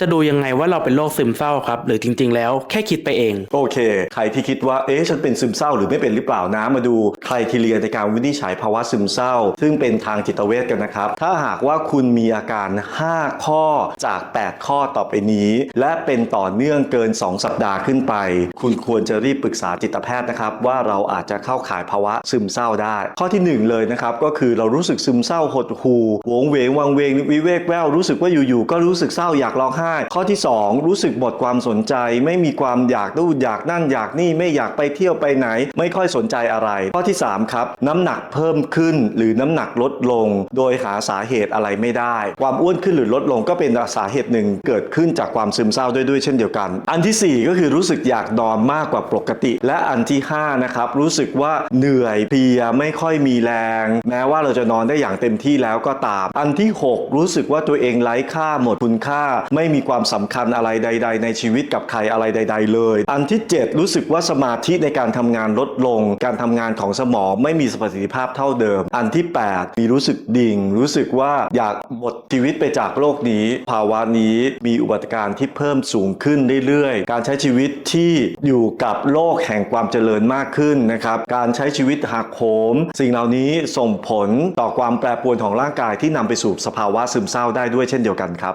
จะดูยังไงว่าเราเป็นโรคซึมเศร้าครับ หรือจริง ๆ แล้วแค่คิดไปเอง โอเค ใครที่คิดว่าเอ๊ะฉันเป็นซึมเศร้าหรือไม่เป็นหรือเปล่านะมาดูใครทีเรียในการวินิจฉัยภาวะซึมเศร้า ซึ่งเป็นทางจิตเวชกันนะครับ ถ้าหากว่าคุณมีอาการ 5 ข้อจาก 8 ข้อต่อไปนี้ และเป็นต่อเนื่องเกิน 2 สัปดาห์ขึ้นไป คุณควรจะรีบปรึกษาจิตแพทย์นะครับ ว่าเราอาจจะเข้าข่ายภาวะซึมเศร้าได้ ข้อทีหนึ่1 เลยนะครับก็คือเรารู้สึกซึมเศร้าหดหู่โหวงเวงวังเวงวิเวกแววรู้สึกว่าอยู่ๆก็รู้สึกเศร้าอยากร้องไห้ข้อที่ 2 รู้สึกหมดความสนใจ ไม่มีความอยากนู่นอยากนั่นอยากนี่ไม่อยากไปเที่ยวไปไหน ไม่ค่อยสนใจอะไร ข้อที่ 3 ครับ น้ำหนักเพิ่มขึ้นหรือน้ำหนักลดลง โดยหาสาเหตุอะไรไม่ได้ ความอ้วนขึ้นหรือลดลงก็เป็นสาเหตุหนึ่งเกิดขึ้นจากความซึมเศร้าด้วยด้วยเช่นเดียวกัน อันทีสี่4 ก็คือรู้สึกอยากนอนมากกว่าปกติ และอันที่5นะครับรู้สึกว่าเหนื่อยเพลียไม่ค่อยมีแรง แม้ว่าเราจะนอนได้อย่างเต็มที่แล้วก็ตาม อันที่ 6 รู้สึกว่าตัวเองไร้ค่าหมดคุณค่าไม่มีมีความสำคัญอะไรใด ๆ ในชีวิตกับใครอะไรใด ๆ เลย อันที่ 7 รู้สึกว่าสมาธิในการทำงานลดลง การทำงานของสมองไม่มีประสิทธิภาพเท่าเดิม อันที่ 8 มีรู้สึกดิ่ง รู้สึกว่าอยากหมดชีวิตไปจากโลกนี้ ภาวะนี้มีอุบัติการณ์ที่เพิ่มสูงขึ้นเรื่อยๆ การใช้ชีวิตที่อยู่กับโลกแห่งความเจริญมากขึ้นนะครับการใช้ชีวิตหักโหม สิ่งเหล่านี้ส่งผลต่อความแปรปรวนของร่างกายที่นำไปสู่สภาวะซึมเศร้าได้ด้วยเช่นเดียวกันครับ